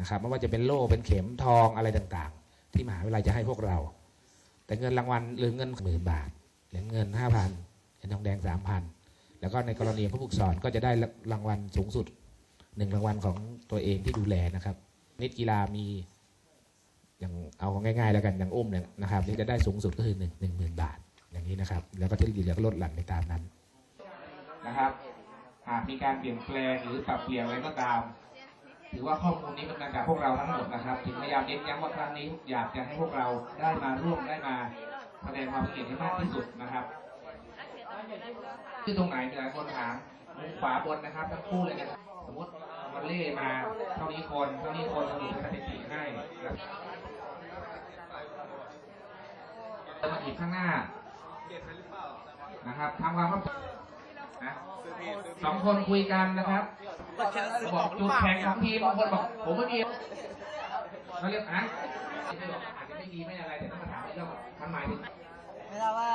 นะครับไม่ว่าจะเป็นโล่เป็นเข็มทองอะไรต่างๆ ที่มหาวิทยาลัยจะให้พวกเรา แต่เงินรางวัลหรือเงินหมื่นบาทเหรียญเงินห้าพันเหรียญทองแดงสามพันแล้วก็ในกรณีผู้ฝึกสอนก็จะได้รางวัลสูงสุดหนึ่งรางวัลของตัวเองที่ดูแลนะครับ นิดกีฬามีอย่างเอาง่ายๆแล้วกันอย่างอุ้มเนี่ยนะครับที่จะได้สูงสุดก็คือหนึ่งหนึ่งหมื่นบาทอย่างนี้นะครับ แล้วก็ที่เหลือก็ลดหลั่นไปตามนั้นนะครับหากมีการเปลี่ยนแปลงหรือปรับเปลี่ยนอะไรก็ตาม ถือว่าข้อมูลนี้มันมาจากพวกเราทั้งหมดนะครับ ถึงพยายามเน้นย้ำว่าครั้งนี้ อยากจะให้พวกเราได้มาร่วมได้มาแสดงความคิดเห็นให้มากที่สุดนะครับที่ตรงไหนมีหลายคนถามมุมขวาบนนะครับทั้งคู่เลยนะครับสมมติมันเล่มาเท่านี้คนเท่านี้คนสรุปเป็นสถิติให้นะจะมาอีกข้างหน้านะครับทำความเข้าใจนะสองคนคุยกันนะครับ บอกจุดแข็งของทีมบางคนบอกผมไม่มีเขาเรียกอะอาจจะไม่ดีไม่อะไรแต่ต้องมาถามเรื่องมันหมายถึงไม่ทราบว่า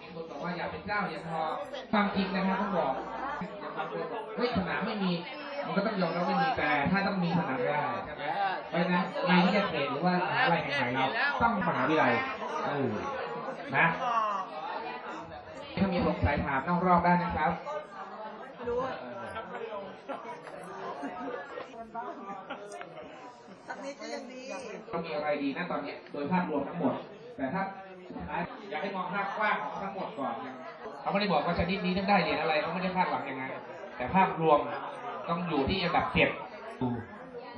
มีคนบอกว่าอยากเป็นเจ้าเหรียญทองความจริงนะครับต้องบอกอย่างบางคนบอกเฮ้ยสนามไม่มีมันก็ต้องยอมรับไม่มีแต่ถ้าต้องมีสนามได้ใช่ไหมเพราะนั้นงานที่จะเทรดหรือว่ามหาวิทยาลัยแห่งไหนเราต้องมหาวิทยาลัยเออนะถ้ามีสงสัยถามนอกรอบได้นะครับรู้ สักนิดก็ยังดีเรามีอะไรดีนะตอนนี้โดยภาพรวมทั้งหมด แต่ถ้าอยากให้มองภาพกว้างของทั้งหมดก่อนเขาไม่ได้บอกว่าชนิดนี้ต้องได้เหรียญอะไรเขาไม่ได้คาดหวังอย่างนั้นแต่ภาพรวมต้องอยู่ที่อันดับเจ็ดดู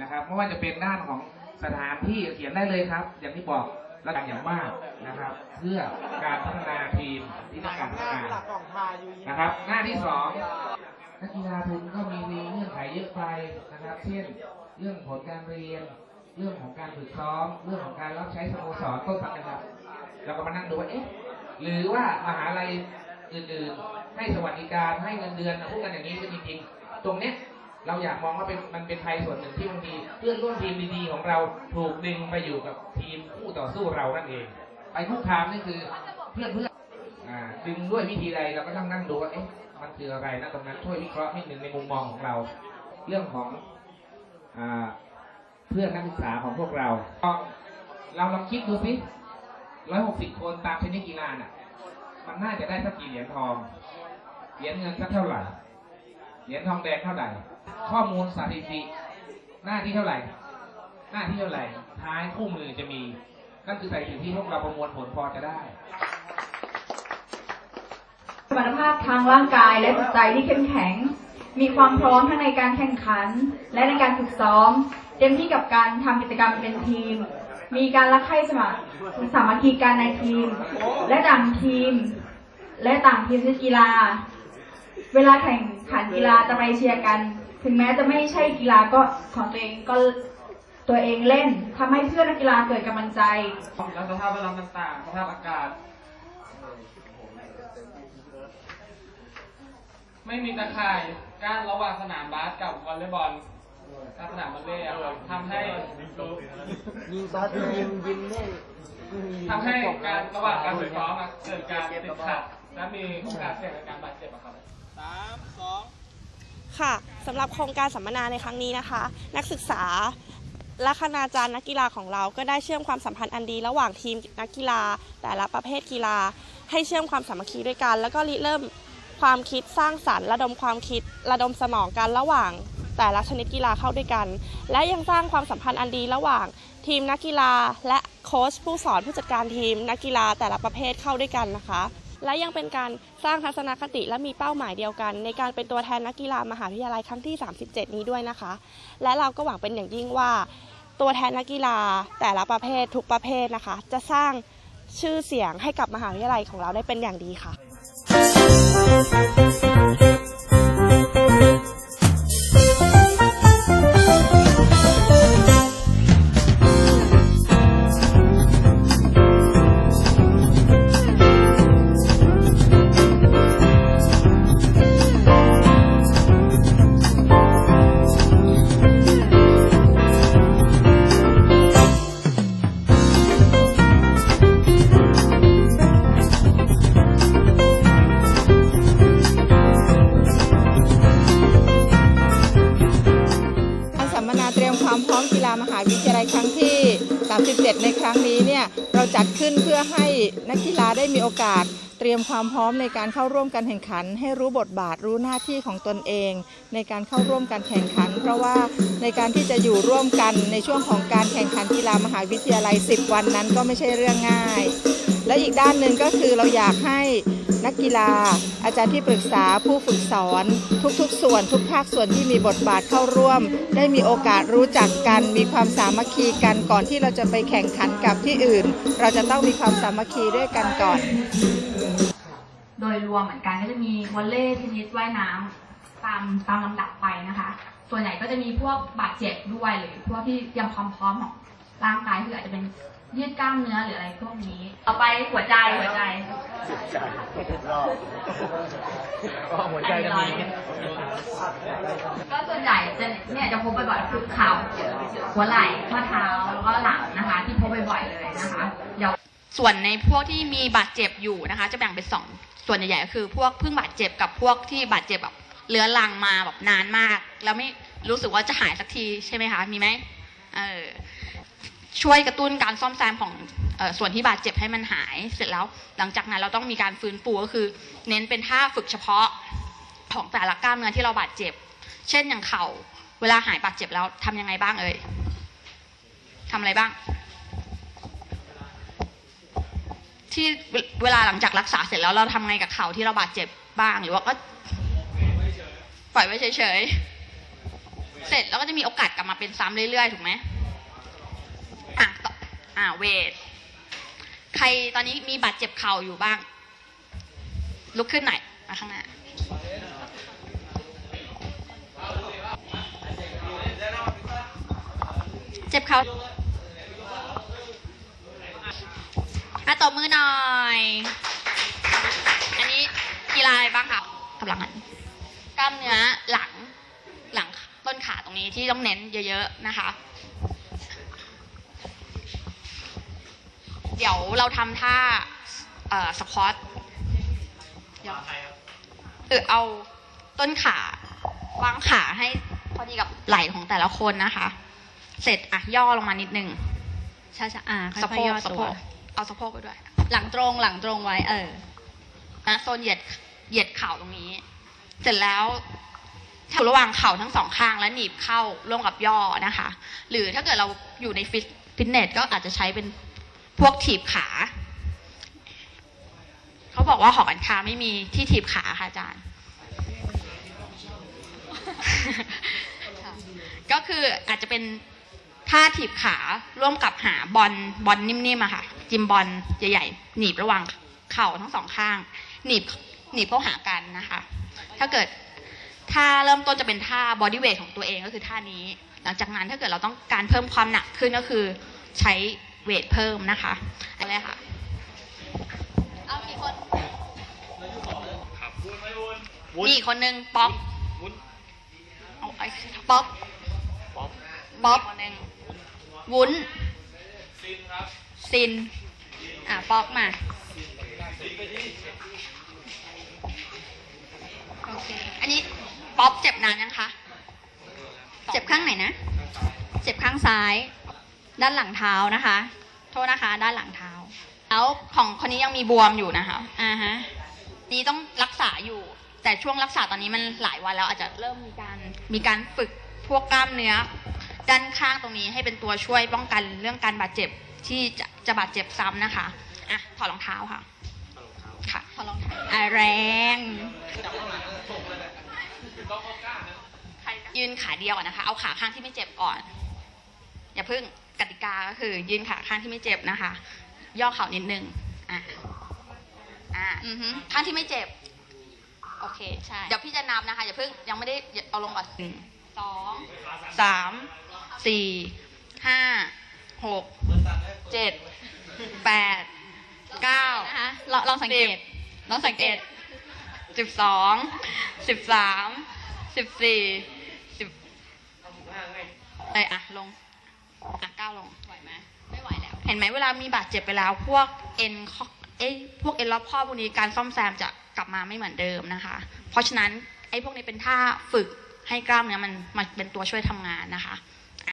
นะครับไม่ว่าจะเป็นด้านของสถานที่เขียนได้เลยครับ อย่างที่บอกระดับอย่างมากนะครับ เพื่อการพัฒนาทีมที่ต้องการพัฒนานะครับ หน้าที่สอง นักกีฬาทุนก็มีเงื่อนไขเยอะไปนะครับ เช่น เรื่องผลการเรียน เรื่องของการฝึกซ้อม เรื่องของการรับใช้สโมสรต้นสังกัดเราก็มานั่งดูว่าเอ๊ะหรือว่ามหาลัยอื่นๆ ให้สวัสดิการให้เงินเดือนพูดกันอย่างนี้ก็จริง ตรงเนี้ยเราอยากมองว่าเป็นมันเป็นภัยส่วนหนึ่งที่บางทีเพื่อนร่วมทีมดีๆของเราถูกดึงไปอยู่กับทีมคู่ต่อสู้เรานั่นเอง ไปคุกคามนี่คือเพื่อนเพื่อนๆอ่าดึงด้วยวิธีใดเราก็ต้องนั่งดูว่าเอ๊ะ มันคืออะไรนะตรงนั้นช่วยวิเคราะห์นิดหนึ่งในมุมมองของเรา เรื่องของอเพื่อนนักศึกษาของพวกเรา เราลองคิดดูสิร้อยหกสิบคนตามชนิดกีฬาน่ะ มันน่าจะได้สักกี่เหรียญทอง เหรียญเงินสักเท่าไหร่ เหรียญทองแดงเท่าไหร่ ข้อมูลสถิติ หน้าที่เท่าไหร่ หน้าที่เท่าไหร่ ท้ายคู่มือจะมี นั่นคือสถิติที่พวกเราประมวลผลพอจะได้ สมรรถภาพทางร่างกายและจิตใจที่เข้มแข็ง มีความพร้อมทั้งในการแข่งขัน และในการฝึกซ้อม เต็มที่กับการทำกิจกรรมเป็นทีม มีการรักใคร่สมัครสามัคคีกันในทีม และต่างทีม และต่างทีมในกีฬา เวลาแข่งขันกีฬาจะไปเชียร์กัน ถึงแม้จะไม่ใช่กีฬาก็ของตัวเองก็ตัวเองเล่นทำให้เพื่อนนักกีฬาเกิดกำลังใจ แล้วสภาพแวดล้อมต่างๆสภาพอากาศ ไม่มีตะข่ายกั้นระหว่างสนามบาสกับวอลเลย์บอลกับสนามวอลเลย์อะครับทำให้ยิงบาสยิงยิงได้ไม่มีทำให้การระหว่างการฝึกซ้อมอะเกิดการติดขัดและมีโอกาสเสี่ยงในการบาดเจ็บอะครับสามสองค่ะสำหรับโครงการสัมมนาในครั้งนี้นะคะ นักศึกษาและคณาจารย์นักกีฬาของเราก็ได้เชื่อมความสัมพันธ์อันดี ระหว่างทีมนักกีฬา แต่ละประเภทกีฬา ให้เชื่อมความสามัคคีด้วยกัน แล้วก็ริเริ่ม ความคิดสร้างสรรค์ ระดมความคิด ระดมสมองกันระหว่าง แต่ละชนิดกีฬาเข้าด้วยกัน และยังสร้างความสัมพันธ์อันดีระหว่าง ทีมนักกีฬา และโค้ชผู้สอนผู้จัดการทีม นักกีฬาแต่ละประเภทเข้าด้วยกันนะคะ และยังเป็นการสร้างทัศนคติและมีเป้าหมายเดียวกัน ในการเป็นตัวแทนนักกีฬามหาวิทยาลัยครั้งที่ 37 นี้ด้วยนะคะ และเราก็หวังเป็นอย่างยิ่งว่า ตัวแทนนักกีฬาแต่ละประเภททุกประเภทนะคะ จะสร้างชื่อเสียงให้กับมหาวิทยาลัยของเราได้เป็นอย่างดีค่ะ Música เตรียมความพร้อมกีฬามหาวิทยาลัยครั้งที่ 37 ในครั้งนี้เนี่ยเราจัดขึ้นเพื่อให้นักกีฬาได้มีโอกาส เตรียมความพร้อมในการเข้าร่วมการแข่งขัน ให้รู้บทบาทรู้หน้าที่ของตนเอง ในการเข้าร่วมการแข่งขัน เพราะว่าในการที่จะอยู่ร่วมกันในช่วงของการแข่งขันกีฬามหาวิทยาลัย 10 วันนั้นก็ไม่ใช่เรื่องง่าย และอีกด้านหนึ่งก็คือเราอยากให้นักกีฬา อาจารย์ที่ปรึกษาผู้ฝึกสอน ทุกๆ ส่วนทุกภาคส่วนที่มีบทบาทเข้าร่วม ได้มีโอกาสรู้จักกัน มีความสามัคคีกันก่อนที่เราจะไปแข่งขันกับที่อื่น เราจะต้องมีความสามัคคีด้วยกันก่อน วมเหมือนกันก็จะมีวอลเลย์เทนนิสว่ายน้ำตามตามลำดับไปนะคะ ส่วนใหญ่ก็จะมีพวกบาดเจ็บด้วยหรือพวกที่เตรียมความพร้อมของร่างกายคืออาจจะเป็นยืดกล้ามเนื้อหรืออะไรพวกนี้ ต่อไปหัวใจหัวใจก็หัวใจจะมีก็ส่วนใหญ่จะเนี่ยจะพบบ่อยๆคือเข่าหัวไหล่ข้อเท้าแล้วก็หลังนะคะ ที่พบบ่อยๆเลยนะคะ เดี๋ยวส่วนในพวกที่มีบาดเจ็บอยู่นะคะ จะแบ่งเป็นสอง ส่วนใหญ่ๆก็คือพวกเพิ่งบาดเจ็บกับพวกที่บาดเจ็บแบบเรื้อรังมาแบบนานมาก แล้วไม่รู้สึกว่าจะหายสักทีใช่ไหมคะมีไหมเออช่วยกระตุ้นการซ่อมแซมของออส่วนที่บาดเจ็บให้มันหายเสร็จแล้ว หลังจากนั้นเราต้องมีการฟื้นฟูก็คือ เน้นเป็นท่าฝึกเฉพาะของแต่ละกล้ามเนื้อที่เราบาดเจ็บ เช่นอย่างเข่า เวลาหายบาดเจ็บแล้วทำยังไงบ้างเอ่ยทำอะไรบ้าง ที่เวลาหลังจากรักษาเสร็จแล้วเราทำไงกับเข่าที่เราบาดเจ็บบ้างหรือว่าก็ปล่อยไว้เฉยๆ เสร็จแล้วก็จะมีโอกาสกลับมาเป็นซ้ำเรื่อยๆ ถูกไหมอะต่ออ่าเวท ใครตอนนี้มีบาดเจ็บเข่าอยู่บ้าง ลุกขึ้นหน่อยมาข้างหน้าเจ็บเข่า อะตบมือหน่อย อันนี้กีฬาอะไรบ้างคะกำลังหันกล้ามเนื้อหลังหลังต้นขาตรงนี้ที่ต้องเน้นเยอะๆนะคะ เดี๋ยวเราทำท่าเอ่อสควอตเดี๋ยวเออเอาต้นขาวางขาให้พอดีกับไหล่ของแต่ละคนนะคะ เสร็จอะย่อลงมานิดนึงช้าๆอ่าค่สะโพอยๆกย่อสะตัโพวก เอาสะโพกไปด้วย หลังตรงหลังตรงไว้ เออนะโซนเหยียดเหยียดเข่าตรงนี้ เสร็จแล้วถ้าระหว่างเข่าทั้งสองข้างแล้วหนีบเข้าร่วมกับย่อนะคะ หรือถ้าเกิดเราอยู่ในฟิตฟิตเนสก็อาจจะใช้เป็นพวกถีบขา เขาบอกว่าหอการค้าไม่มีที่ถีบขาค่ะอาจารย์ ก็คืออาจจะเป็น ท่าถีบขาร่วมกับหาบอลบอลนิ่มๆอะค่ะ จิมบอลใหญ่ๆหนีบระหว่างเข่าทั้งสองข้าง หนีบหนีบเข้าหากันนะคะ ถ้าเกิดท่าเริ่มต้นจะเป็นท่าบอดี้เวทของตัวเองก็คือท่านี้ หลังจากนั้นถ้าเกิดเราต้องการเพิ่มความหนักขึ้นก็คือใช้เวทเพิ่มนะคะอะไรค่ะเอากี่คนนี่คนหนึ่งป๊อปเอาไอ้ป๊อปป๊อปคนหนึ่ง วุ้น ซิน อะป๊อกมา โอเค อันนี้ป๊อปเจ็บนานยังคะ เจ็บข้างไหนนะ เจ็บข้างซ้าย ด้านหลังเท้านะคะ โทษนะคะ ด้านหลังเท้า แล้วของคนนี้ยังมีบวมอยู่นะคะ อ่าฮะ นี้ต้องรักษาอยู่ แต่ช่วงรักษาตอนนี้มันหลายวันแล้วอาจจะเริ่มมีการ มีการฝึกพวกกล้ามเนื้อ ด้านข้างตรงนี้ให้เป็นตัวช่วยป้องกันเรื่องการบาดเจ็บที่จะจะบาดเจ็บซ้ำนะคะอะถอดรองเท้าค่ะค่ะถอดรองเท้าอะแรงยืนขาเดียวก่อนนะคะ เอาขาข้างที่ไม่เจ็บก่อน อย่าเพิ่งกติกาก็คือยืนขาข้างที่ไม่เจ็บนะคะ ย่อเข่านิดนึงอะอะอือฮึข้างที่ไม่เจ็บ โอเคใช่เดี๋ยวพี่จะนับนะคะ อย่าเพิ่งยังไม่ได้เอาลงก่อนหนึ่งสองสาม สี่ห้าหกเจ็ดแปดเก้านะคะลองลองสังเกตลองสังเกตสิบสองสิบสามสิบสี่สิบเอ้ยอะลงอะเก้าลงไหวไหมไม่ไหวแล้ว เห็นไหมเวลามีบาดเจ็บไปแล้ว พวกเอ็นเอ้พวกเอ็นรอบข้อพวกนี้การซ่อมแซมจะกลับมาไม่เหมือนเดิมนะคะ เพราะฉะนั้นไอ้พวกนี้เป็นท่าฝึกให้กล้ามเนื้อมันมาเป็นตัวช่วยทำงานนะคะ